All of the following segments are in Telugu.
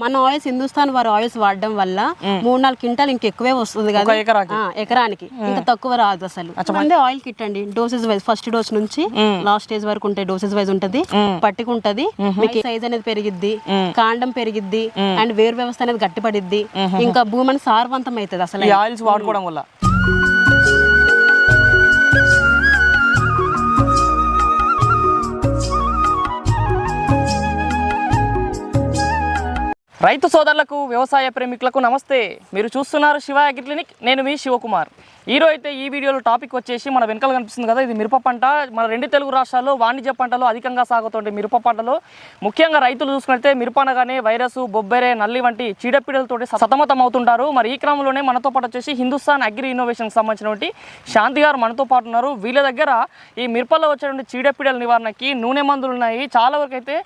మన ఆయిల్స్ హిందుస్థాన్ వారి ఆయిల్స్ వాడడం వల్ల మూడు నాలుగు క్వింటాల్ ఇంకెక్కువే వస్తుంది కదా? ఎకరానికి. ఇంకా తక్కువ రాదు అసలు. మంది ఆయిల్ కిట్ అండి. డోసెస్ వైజ్ ఫస్ట్ డోస్ నుంచి లాస్ట్ స్టేజ్ వరకు ఉంటాయి డోసెస్ వైజ్ ఉంటది. పట్టిక ఉంటది మీకు సైజ్ అనేది పెరిగిద్ది. కాండం పెరిగిద్ది. అండ్ వేరు వ్యవస్థ అనేది గట్టిపడిద్ది. ఇంకా భూమి అనేది సారవంతం అవుతుంది అసలు. ఆయిల్స్ వాడుకోవడం వల్ల. రైతు సోదరులకు వ్యవసాయ ప్రేమికులకు నమస్తే. మీరు చూస్తున్నారు శివ అగ్రి క్లినిక్. నేను మీ శివకుమార్. ఈరోజు అయితే ఈ వీడియోలో టాపిక్ వచ్చేసి మన వెనకాల కనిపిస్తుంది కదా ఇది మిరప పంట. మన రెండు తెలుగు రాష్ట్రాల్లో వాణిజ్య పంటలు అధికంగా సాగుతుంటాయి మిరప పంటలో. ముఖ్యంగా రైతులు చూసుకుంటే మిరప అనగానే వైరస్ బొబ్బెరే నల్లి వంటి చీడపీడలతోటి సతమతం అవుతుంటారు మరి ఈ క్రమంలోనే మనతో పాటు వచ్చేసి హిందుస్థాన్ అగ్రి ఇన్నోవేషన్కి సంబంధించినటువంటి శాంతి గారు మనతో పాటు ఉన్నారు. వీళ్ళ దగ్గర ఈ మిరపలో వచ్చేటువంటి చీడపీడల నివారణకి నూనె మందులు ఉన్నాయి చాలా వరకు అయితే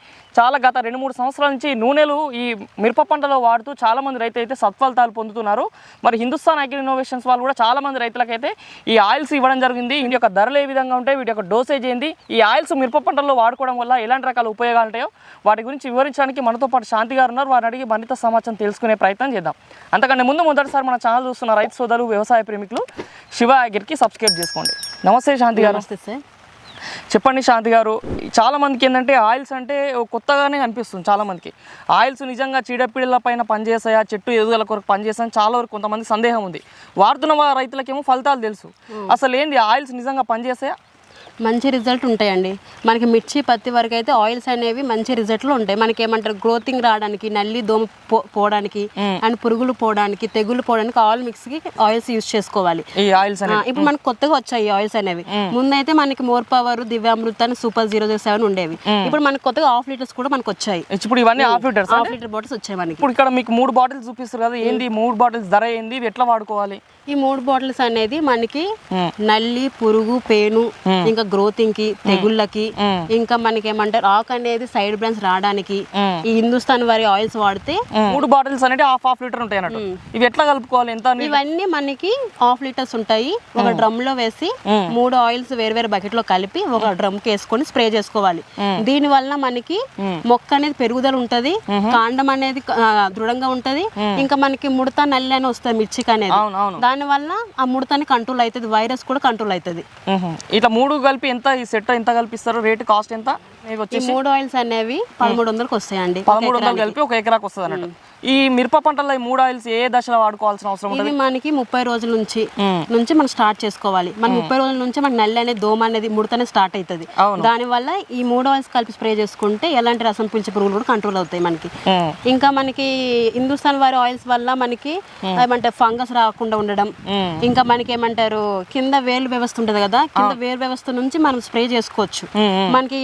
చాలా గత రెండు మూడు సంవత్సరాల నుంచి నూనెలు ఈ మిరప పంటలో వాడుతూ చాలామంది రైతులు అయితే సత్ఫలితాలు పొందుతున్నారు. మరి హిందుస్థాన్ అగ్రి ఇన్నోవేషన్స్ వాళ్ళు కూడా చాలామంది రైతులకైతే ఈ ఆయిల్స్ ఇవ్వడం జరిగింది. వీటి యొక్క ధరలు ఏ విధంగా ఉంటాయి వీటి యొక్క డోసేజ్ ఏంది ఈ ఆయిల్స్ మిరప పంటల్లో వాడుకోవడం వల్ల ఎలాంటి రకాల ఉపయోగాలు ఉంటాయో వాటి గురించి వివరించడానికి మనతో పాటు శాంతి గారు ఉన్నారు. వారిని అడిగి మరింత సమాచారం తెలుసుకునే ప్రయత్నం చేద్దాం. అంతకంటే ముందు మొదటిసారి మన ఛానల్ చూస్తున్న రైతు సోదరులు వ్యవసాయ ప్రేమికులు శివ అగ్రికి సబ్స్క్రైబ్ చేసుకోండి. నమస్తే శాంతి గారు. నమస్తే సార్. చెప్పండి శాంతి గారు. చాలా మందికి ఏంటంటే ఆయిల్స్ అంటే కొత్తగానే అనిపిస్తుంది చాలా మందికి. ఆయిల్స్ నిజంగా చీడపీడల పైన పనిచేస్తాయా? చెట్టు ఎదుగుదల కొరకు పనిచేస్తాయని చాలా వరకు కొంతమంది సందేహం ఉంది. వాడుతున్న రైతులకేమో ఫలితాలు తెలుసు. అసలు ఏంది? ఆయిల్స్ నిజంగా పనిచేస్తాయా? మంచి రిజల్ట్ ఉంటాయండి. మనకి మిర్చి పత్తి వరకు అయితే ఆయిల్స్ అనేవి మంచి రిజల్ట్లు ఉంటాయి. మనకి ఏమంటారు? గ్రోతింగ్ రావడానికి నల్లి దోమ పోవడానికి అండ్ పురుగులు పోవడానికి తెగులు పోవడానికి ఆయిల్ మిక్స్కి ఆయిల్స్ యూస్ చేసుకోవాలి. ఈ ఆయిల్స్ ఇప్పుడు మనకు కొత్తగా వచ్చాయి ఆయిల్స్ అనేవి. ముందైతే మనకి మోర్ పవర్ దివ్యామృత అని సూపర్ జీరో జీరో సెవెన్ ఉండేవి. ఇప్పుడు మనకి కొత్తగా హాఫ్ లీటర్స్ కూడా మనకు వచ్చాయి. ఇప్పుడు ఇవన్నీ half litres half litre bottles వచ్చాయి మనకి. ఇప్పుడు ఇక్కడ మీకు మూడు బాటిల్స్ చూపిస్తారు కదా ఈ మూడు బాటిల్స్ ధర ఏంది? ఎట్లా వాడుకోవాలి? ఈ మూడు బాటిల్స్ అనేది మనకి. నల్లి పురుగు పేను ఇంకా గ్రోతింగ్కి తెగుళ్ళకి. ఇంకా మనకి ఏమంటారు ఆకు అనేది సైడ్ బ్రాంచ్ రావడానికి. ఈ హిందుస్థాన్ వారి ఆయిల్స్ వాడితే మూడు బాటిల్స్ అనేవి హాఫ్ హాఫ్ లీటర్ ఉంటాయి అన్నట్టు. ఇవి ఎట్లా కలుపుకోవాలి? ఎంత ఇవన్నీ మనకి హాఫ్ లీటర్స్ ఉంటాయి. ఒక డ్రమ్లో వేసి మూడు ఆయిల్స్ వేరు వేరు బకెట్లో కలిపి ఒక డ్రమ్కి వేసుకొని స్ప్రే చేసుకోవాలి. దీని వల్ల మనకి మొక్క అనేది పెరుగుదల ఉంటది. కాండం అనేది దృఢంగా ఉంటది. ఇంకా మనకి ముడత నల్లి అని వస్తుంది మిర్చికి అనేది. అవును అవును దాని వల్ల ఆ ముడతని కంట్రోల్ అవుతుంది వైరస్ కూడా కంట్రోల్ అవుతుంది. ఇట్లా మూడు కలిపి ఎంత ఈ సెట్ ఎంత కలిపిస్తారు రేట్ కాస్ట్ ఎంత? వచ్చేసి? మూడు ఆయిల్స్ అనేవి పదమూడు వందలకు వస్తాయండి. పదమూడు వందలు కలిపి ఒక ఎకరాకు వస్తుంది అన్నట్టు ఈ మిరప పంటల్లో ఈ మూడు ఆయిల్స్ ఏ దశలో వాడుకోవాల్సిన అవసరం ఉంటుంది? ఇది మనకి ముప్పై రోజుల నుంచి. నుంచి మనం స్టార్ట్ చేసుకోవాలి. మన ముప్పై రోజుల నుంచి మనకి నల్లి అనేది దోమ అనేది ముడతనే స్టార్ట్ అవుతుంది అవును. దాని వల్ల ఈ మూడు ఆయిల్స్ కలిపి స్ప్రే చేసుకుంటే ఎలాంటి రసం పీల్చే పురుగులు కూడా కంట్రోల్ అవుతాయి మనకి. ఇంకా మనకి హిందుస్థాన్ వారి ఆయిల్స్ వల్ల మనకి ఏమంటే ఫంగస్ రాకుండా ఉండడం. ఇంకా మనకి ఏమంటారు కింద వేలు వ్యవస్థ ఉంటుంది కదా కింద వేరు వ్యవస్థ నుంచి మనం స్ప్రే చేసుకోవచ్చు. మనకి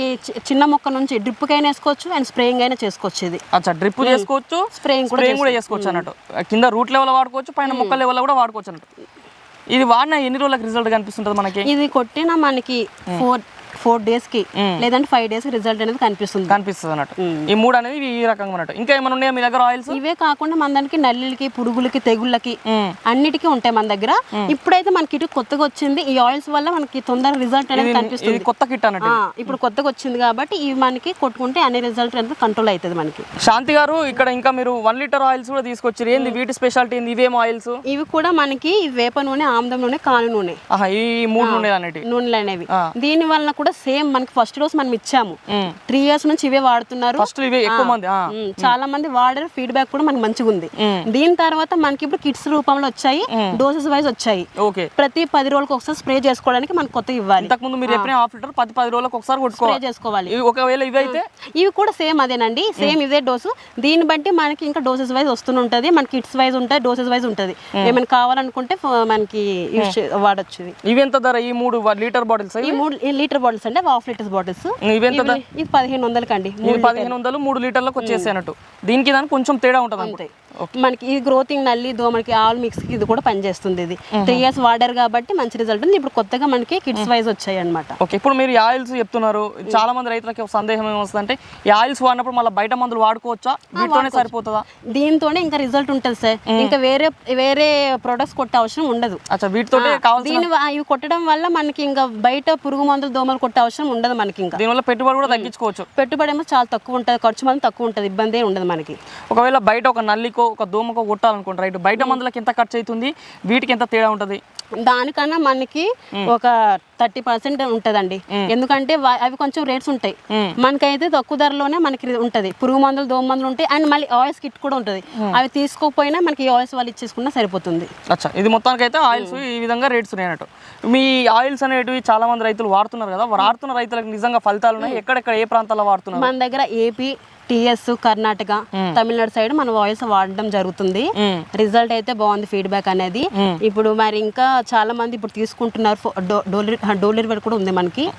చిన్న మొక్క నుంచి డ్రిప్ అయినా వేసుకోవచ్చు అండ్ స్ప్రేయింగ్ అయినా చేసుకోవచ్చు ఇది. డ్రిప్ చేసుకోవచ్చు. స్ప్రేయింగ్ కూడా స్ప్రేయింగ్ కూడా చేసుకోవచ్చు అన్నట్టు. కింద రూట్ లెవెల్ వాడుకోవచ్చు పైన మొక్క లెవెల్ కూడా వాడుకోవచ్చు అన్నట్టు. ఇది వాడిన ఎన్ని రోజులకు రిజల్ట్ కనిపిస్తుంటుంది మనకి? ఇది కొట్టిన మనకి ఫోర్ ఫోర్ డేస్కి లేదంటే ఫైవ్ డేస్ రిజల్ట్ అనేది కనిపిస్తుంది. కనిపిస్తుంది అన్నట్టు. ఈ మూడు అనేది ఈ రకంగా ఉన్నట్టు. ఇంకా ఏమైనా ఉన్నాయా మీ దగ్గర ఆయిల్స్? ఇవే కాకుండా మన దానికి నల్లికి పురుగులకి తెగుళ్ళకి అన్నిటికీ ఉంటాయి మన దగ్గర. ఇప్పుడైతే మనకి ఇటు కొత్తగా వచ్చింది. ఈ ఆయిల్స్ వల్ల మనకి తొందర రిజల్ట్ అనేది కనిపిస్తుంది. కొత్త కిట్ అన్నట్టు ఇప్పుడు కొత్తగా వచ్చింది కాబట్టి ఇవి మనకి కొట్టుకుంటే అన్ని రిజల్ట్ అనేది కంట్రోల్ అవుతుంది మనకి. శాంతి గారు ఇక్కడ ఇంకా మీరు వన్ లీటర్ ఆయిల్స్ కూడా తీసుకొచ్చారు ఏంది? వీటి స్పెషాలిటీ ఏంది? ఇవేం ఆయిల్స్? ఇవి కూడా మనకి వేప నూనె ఆముదం నూనె కాలు నూనె. ఈ మూడు ఉన్నాయి అనేటి నూనెలు అనేవి దీని వల్ల కూడా సేమ్ మనకి ఫస్ట్ డోస్ మనం ఇచ్చాము. త్రీ ఇయర్స్ నుంచి ఇవే వాడుతున్నారు. చాలా మంది వాడారు ఫీడ్బ్యాక్ కూడా మనకి మంచిగా ఉంది. దీని తర్వాత మనకి ఇప్పుడు కిట్స్ రూపంలో వచ్చాయి డోసెస్ వైజ్ వచ్చాయి. ఓకే. ప్రతి పది రోజులకు ఒకసారి స్ప్రే చేసుకోవడానికి మనకు కొత్త ఇవ్వాలి. మీరు హాఫ్ లీటర్ పది పది రోజులకు ఒకసారి స్ప్రే చేసుకోవాలి. ఇవి ఒకవేళ ఇవి అయితే? ఇవి కూడా సేమ్ అదేనండి. సేమ్ ఇదే డోసు. దీన్ని బట్టి మనకి ఇంకా డోసెస్ వైజ్ వస్తుంటుంది మన కిట్స్ వైజ్ ఉంటాయి డోసెస్ వైజ్ ఉంటుంది. ఏమైనా కావాలనుకుంటే మనకి వాడొచ్చు ఇవి. ఎంత ధర? ఈ మూడు లీటర్ బాటిల్స్ ఈ మూడు లీటర్ బాటిల్స్ అంటే హాఫ్ లీటర్స్ బాటిల్స్. ఇది పదిహేను వందలకండి ఇది పదిహేను వందలు మూడు లీటర్లకు వచ్చేసి అన్నట్టు దీనికి దానికి కొంచెం తేడా ఉంటుంది ఉంటాయి మనకి ఈ గ్రోతింగ్ నల్లి దోమకి ఆల్ మిక్స్ ఇది కూడా పనిచేస్తుంది ఇది. త్రీ ఇయర్స్ వాడారు కాబట్టి మంచి రిజల్ట్ ఉంది. ఇప్పుడు కొత్తగా మనకి కిడ్స్ వైజ్ వచ్చాయి అనమాట ఓకే. ఇప్పుడు మీరు ఆయిల్స్ చెప్తున్నారు. చాలా మంది రైతులకి సందేహం ఏమొస్తుందంటే ఈ ఆయిల్స్ వాడినప్పుడు మళ్ళీ బయట మందులు వాడుకోవచ్చా? వీటితోనే సరిపోతుందా? దీంతోనే ఇంకా రిజల్ట్ ఉంటుంది సార్. ఇంకా వేరే వేరే ప్రొడక్ట్స్ కొట్టే అవసరం ఉండదు. దీని ఇవి కొట్టడం వల్ల మనకి ఇంకా బయట పురుగు మందులు దోమలు కొట్టే అవసరం ఉండదు మనకి ఇంకా దీనివల్ల పెట్టుబడి కూడా తగ్గించుకోవచ్చు. పెట్టుబడి ఏమో చాలా తక్కువ ఉంటుంది ఖర్చు మాత్రం తక్కువ ఉంటుంది ఇబ్బంది ఉండదు మనకి. ఒకవేళ బయట ఒక నల్లికో ఒక దోమకో కొట్టాలనుకోండి రైట్? బయట మందులకి ఎంత ఖర్చు అవుతుంది వీటికి ఎంత తేడా ఉంటుంది? దానికన్నా మనకి ఒక థర్టీ పర్సెంట్ ఉంటుందండి. ఎందుకంటే అవి కొంచెం రేట్స్ ఉంటాయి. మనకైతే తక్కువ ధరలోనే మనకి ఉంటది. పురుగు మందులు దోమ మందులు ఉంటాయి. అండ్ మళ్ళీ ఆయిల్స్ కిట్ కూడా ఉంటుంది. అవి తీసుకోకపోయినా మనకి ఆయిల్స్ వాళ్ళు ఇచ్చేసుకున్నా సరిపోతుంది. అచ్చా. ఇది మొత్తానికి అయితే ఆయిల్స్ ఈ విధంగా రేట్స్ ఉన్నాయి అన్నట్టు మీ ఆయిల్స్ అనేటివి చాలా మంది రైతులు వాడుతున్నారు కదా. వాడుతున్న రైతులకు నిజంగా ఫలితాలు ఉన్నాయి. ఎక్కడెక్కడ ఏ ప్రాంతాల్లో వాడుతున్నారు? మన దగ్గర AP TS Karnataka Tamil Nadu side మనం వాయిస్ వాడడం జరుగుతుంది. రిజల్ట్ అయితే బాగుంది ఫీడ్బ్యాక్ అనేది. ఇప్పుడు మరి ఇంకా చాలా మంది ఇప్పుడు తీసుకుంటున్నారు ఫో- డో- డోలి డోర్ డెలివరీ కూడా ఉంది మనకి.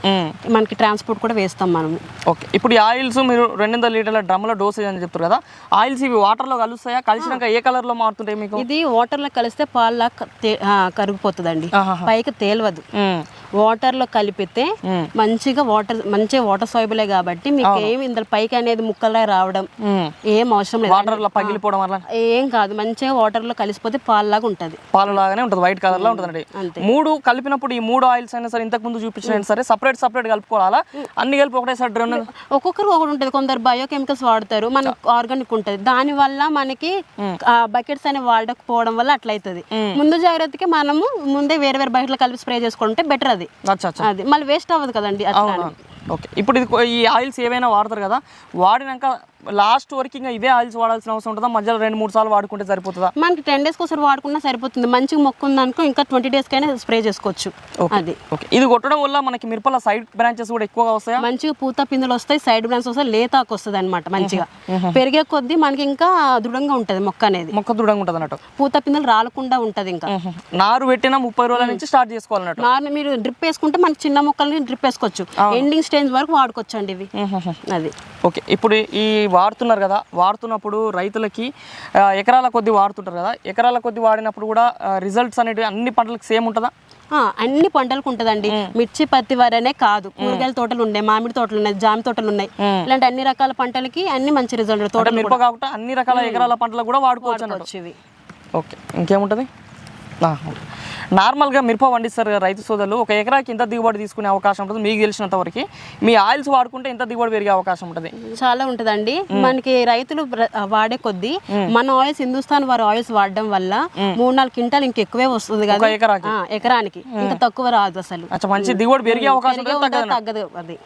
మనకి ట్రాన్స్పోర్ట్ కూడా వేస్తాం మనం ఓకే. ఇప్పుడు ఈ ఆయిల్స్ మీరు రెండు వందల లీటర్ల డ్రమ్లో డోసేజ్ అని చెప్తారు కదా. ఆయిల్స్ ఇవి వాటర్లో కలుస్తాయా? కలిసినాక ఏ కలర్లో మారుతుంటాయి మీకు? ఇది వాటర్లో కలిస్తే పాల్లా కరిగిపోతుందండి. పైకి తేలవదు. వాటర్లో కలిపితే. మంచిగా వాటర్ మంచిగా వాటర్ సాయిబులే కాబట్టి మీకు ఏమి ఇందులో పైకి అనేది ముక్కలా రావడం. ఏం అవసరం లేదు. పగిలిపోవడం వల్ల? ఏం కాదు. మంచిగా వాటర్లో కలిసిపోతే పాల్లాగా ఉంటది. పాలు లాగానే ఉంటుంది. వైట్ కలర్లో ఉంటుందండి. అంతే. మూడు కలిపినప్పుడు ఈ మూడు ఆయిల్స్ అయినా సరే ఇంతకు ముందు చూపించిన సరే సపరేట్ సపరేట్ కలుపుకోవాలా? అన్ని కలిపి ఒకటేసారి డ్రమ్ ఒక్కొక్కరు ఒకటి ఉంటుంది. కొందరు బయోకెమికల్స్ వాడతారు. మనకు ఆర్గానిక్ ఉంటుంది. దాని వల్ల మనకి బకెట్స్ అనేవి వాడకపోవడం వల్ల అట్లా అవుతుంది ముందు జాగ్రత్తకి మనము ముందే వేరే వేరే బకెట్లో కలిపి స్ప్రే చేసుకుంటే బెటర్ అది. అది. మళ్ళీ వేస్ట్ అవ్వదు కదండి. ఓకే. ఇప్పుడు ఇది ఈ ఆయిల్స్ ఏవైనా వాడతారు కదా వాడినాక లాస్ట్ వరకు ఇవే ఆయిల్స్ వాడాల్సిన అవసరం ఉంటుందా? మధ్యలో రెండు మూడు సార్లు వాడుకుంటే సరిపోతుందా? మనకి టెన్ డేస్కి ఒకసారి వాడుకున్నా సరిపోతుంది. మంచిగా మొక్క ఉందనుకో ఇంకా ట్వంటీ డేస్కైనా స్ప్రే చేసుకోవచ్చు. అది. ఓకే. ఇది కొట్టడం వల్ల మనకి మిరపల సైడ్ బ్రాంచెస్ కూడా ఎక్కువగా వస్తాయా? మంచిగా పూత పిందులు వస్తాయి సైడ్ బ్రాంచ్ వస్తాయి లేతాకు వస్తుంది అనమాట మంచిగా పెరిగే కొద్దీ మనకి ఇంకా దృఢంగా ఉంటుంది మొక్క అనేది. మొక్క దృఢంగా ఉంటుంది అన్నట్టు. పూత పిందులు రాలకుండా ఉంటది ఇంకా. నారు పెట్టిన ముప్పై రోజుల నుంచి స్టార్ట్ చేసుకోవాలన్నట్టు. నార్మల్ మీరు డ్రిప్ వేసుకుంటే మనకి చిన్న మొక్కల్ని డ్రిప్ వేసుకోవచ్చు. ఎండింగ్ స్టేజ్ వరకు వాడుకోవచ్చు అండి ఇవి అది. ఓకే ఇప్పుడు ఈ వాడుతున్నారు కదా వాడుతున్నప్పుడు రైతులకి ఎకరాల కొద్ది వాడుతుంటారు కదా ఎకరాల కొద్ది వాడినప్పుడు కూడా రిజల్ట్స్ అనేటివి అన్ని పంటలకు సేమ్ ఉంటుందా? అన్ని పంటలకు ఉంటదండి. మిర్చి పత్తి వరనే కాదు. కూరగాయల తోటలు ఉన్నాయి మామిడి తోటలు ఉన్నాయి జామ తోటలు ఉన్నాయి. ఇలాంటి అన్ని రకాల పంటలకి అన్ని మంచి రిజల్ట్ తోటలు కాకుండా అన్ని రకాల ఎకరాల పంటలకు కూడా వాడుకోవచ్చు ఓకే ఇంకేముంటుంది. నార్మల్గా మిరప పండిస్తారు రైతు సోదరులు ఒక ఎకరాకి ఎంత దిగుబడి తీసుకునే అవకాశం ఉంటుంది మీకు తెలిసినంత వరకు. మీ ఆయిల్స్ వాడుకుంటే ఎంత దిగుబడి పెరిగే అవకాశం ఉంటుంది. చాలా ఉంటదండి. మనకి రైతులు వాడే కొద్దీ మన ఆయిల్స్ హిందుస్థాన్ వారి ఆయిల్స్ వాడడం వల్ల మూడు నాలుగు క్వింటాలు ఇంకెక్కువే వస్తుంది ఒక కదా ఎకరాకి. ఆ, ఎకరానికి. ఇంకా తక్కువ రాదు అసలు. మంచి దిగుబడి పెరిగే అవకాశం తగ్గదు అది.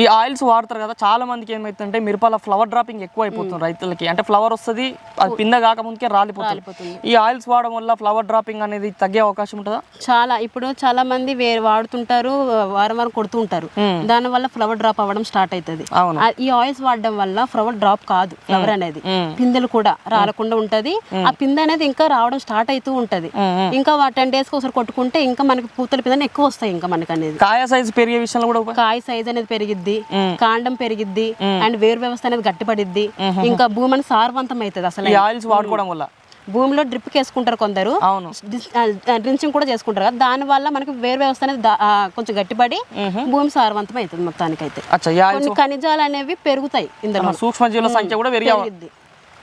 ఈ ఆయిల్స్ వాడతారు కదా చాలా మందికి ఏమైతుందంటే మిరపల ఫ్లవర్ డ్రాపింగ్ ఎక్కువ అయిపోతుంది రైతులకి. అంటే ఫ్లవర్ వస్తుంది అది పింద కాకముందుకే రాలిపోతుంది. ఈ ఆయిల్స్ వాడడం వల్ల ఫ్లవర్ డ్రాపింగ్ అనేది తగ్గే అవకాశం ఉంటుందా? చాలా ఇప్పుడు చాలా మంది వేరే వాడుతుంటారు వారం వారం కొడుతూ ఉంటారు దాని వల్ల ఫ్లవర్ డ్రాప్ అవ్వడం స్టార్ట్ అవుతుంది ఈ ఆయిల్స్ వాడడం వల్ల ఫ్లవర్ డ్రాప్ కాదు ఫ్లవర్ అనేది. పిందెలు కూడా రాలకుండా ఉంటది. ఆ పిందె అనేది ఇంకా రావడం స్టార్ట్ అవుతూ ఉంటది. ఇంకా టెన్ డేస్కి ఒకసారి కొట్టుకుంటే ఇంకా మనకి పూతల పిందెలు ఎక్కువ వస్తాయి ఇంకా మనకి అనేది కాయ సైజు పెరిగే విషయంలో కూడా కాయ సైజ్ అనేది పెరిగిద్ది కాండం పెరిగిద్ది అండ్ వేరు వ్యవస్థ అనేది గట్టిపడిద్ది. ఇంకా భూమి అనేది సారవంతం అవుతుంది అసలు. ఆయిల్స్ వాడుకోవడం వల్ల. భూమిలో డ్రిప్ వేసుకుంటారు కొందరు. అవును. డ్రించింగ్ కూడా చేసుకుంటారు కదా. దాని వల్ల మనకి వేరు వ్యవస్థ అనేది కొంచెం గట్టిపడి భూమి సారవంతం అవుతుంది కొన్ని ఖనిజాలు అనేవి పెరుగుతాయి ఇందులో. సూక్ష్మజీవుల సంఖ్య కూడా పెరిగే అవ- పెరిగిద్ది.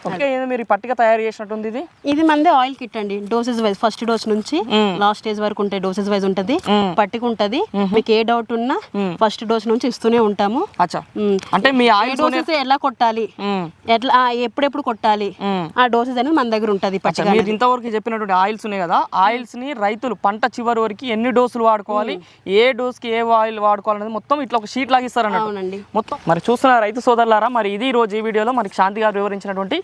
ఓకే మీరు పట్టిక తయారు చేసినట్టుంది ఇది? ఇది మంది ఆయిల్ కిట్ అండి. డోసెస్ వైజ్ ఫస్ట్ డోస్ నుంచి లాస్ట్ స్టేజ్ వరకు ఉంటాయి డోసెస్ వైజ్ ఉంటది. పట్టిక ఉంటది. మీకు ఏ డౌట్ ఉన్నా ఫస్ట్ డోస్ నుంచి ఇస్తూనే ఉంటాము. అంటే మీ ఏ ఆయిల్స్ డోసెస్ ఎలా కొట్టాలి? ఎట్లా ఎప్పుడెప్పుడు కొట్టాలి? ఆ డోసెస్ అనేది మన దగ్గర ఉంటది పట్టిక మీరు ఇంతవరకు చెప్పినటువంటి ఆయిల్స్ ఉన్నాయి కదా ఆయిల్స్ని రైతులు పంట చివరి వరకు ఎన్ని డోసులు వాడుకోవాలి ఏ డోస్కి ఏ ఆయిల్ వాడుకోవాలనేది మొత్తం ఇట్లా ఒక షీట్ లాగా ఇస్తారు అన్నట్టు మొత్తం. మరి చూస్తున్న రైతు సోదరులారా మరి ఇది ఈ రోజు ఈ వీడియోలో మనకి శాంతి గారు వివరించినటువంటి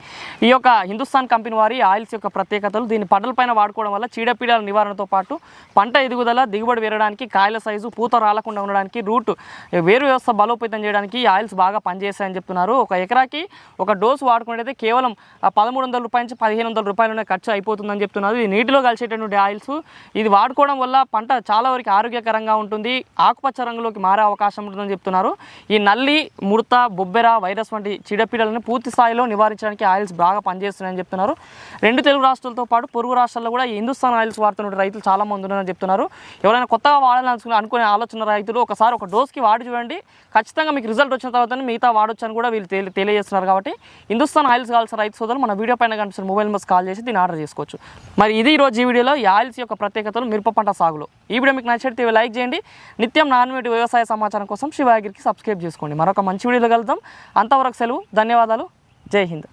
ఈ యొక్క హిందుస్థాన్ కంపెనీ వారి ఆయిల్స్ యొక్క ప్రత్యేకతలు దీన్ని పంటలపైన వాడుకోవడం వల్ల చీడపీడల నివారణతో పాటు పంట ఎదుగుదల దిగుబడి పెరగడానికి కాయల సైజు పూత రాలకుండా ఉండడానికి రూట్ వేరు వ్యవస్థ బలోపేతం చేయడానికి ఈ ఆయిల్స్ బాగా పనిచేస్తాయని చెప్తున్నారు. ఒక ఎకరాకి ఒక డోసు వాడుకునేది కేవలం పదమూడు వందల రూపాయల నుంచి పదిహేను వందల రూపాయలనే ఖర్చు అయిపోతుందని చెప్తున్నారు. ఇది నీటిలో కలిసేటటువంటి ఆయిల్స్ ఇది వాడుకోవడం వల్ల పంట చాలా వరకు ఆరోగ్యకరంగా ఉంటుంది ఆకుపచ్చ రంగులోకి మారే అవకాశం ఉంటుందని చెప్తున్నారు. ఈ నల్లి ముడత బొబ్బెర వైరస్ వంటి చీడపీడలను పూర్తి స్థాయిలో నివారించడానికి ఆయిల్స్ బాగా పనిచేస్తున్నాయని చెప్తున్నారు. రెండు తెలుగు రాష్ట్రాలతో పాటు పొరుగు రాష్ట్రాల్లో కూడా హిందుస్థాన్ ఆయిల్స్ వాడుతున్న రైతులు చాలా మంది ఉన్నారని చెప్తున్నారు. ఎవరైనా కొత్తగా వాడాలని అనుకునే ఆలోచన రైతులు ఒకసారి ఒక డోస్కి వాడి చూడండి. ఖచ్చితంగా మీకు రిజల్ట్ వచ్చిన తర్వాత మిగతా వాడొచ్చు అని కూడా వీళ్ళు తెలియజేస్తున్నారు కాబట్టి హిందుస్థాన్ ఆయిల్స్ కావాల్సిన రైతు సోదరులు మన వీడియో పైన కనిపిస్తున్న మొబైల్ నెంబర్స్ కాల్ చేసి దీన్ని ఆర్డర్ చేసుకోవచ్చు. మరి ఇది ఈరోజు ఈ వీడియోలో ఈ ఆయిల్స్ యొక్క ప్రత్యేకతలు మిరప పంట సాగులో. ఈ వీడియో మీకు నచ్చితే లైక్ చేయండి. నిత్యం నాన్వేటి వ్యవసాయ సమాచారం కోసం శివాగిరికి సబ్స్క్రైబ్ చేసుకోండి. మరొక మంచి వీడియోలో కలుద్దాం. అంతవరకు సెలవు. ధన్యవాదాలు. జై హింద్.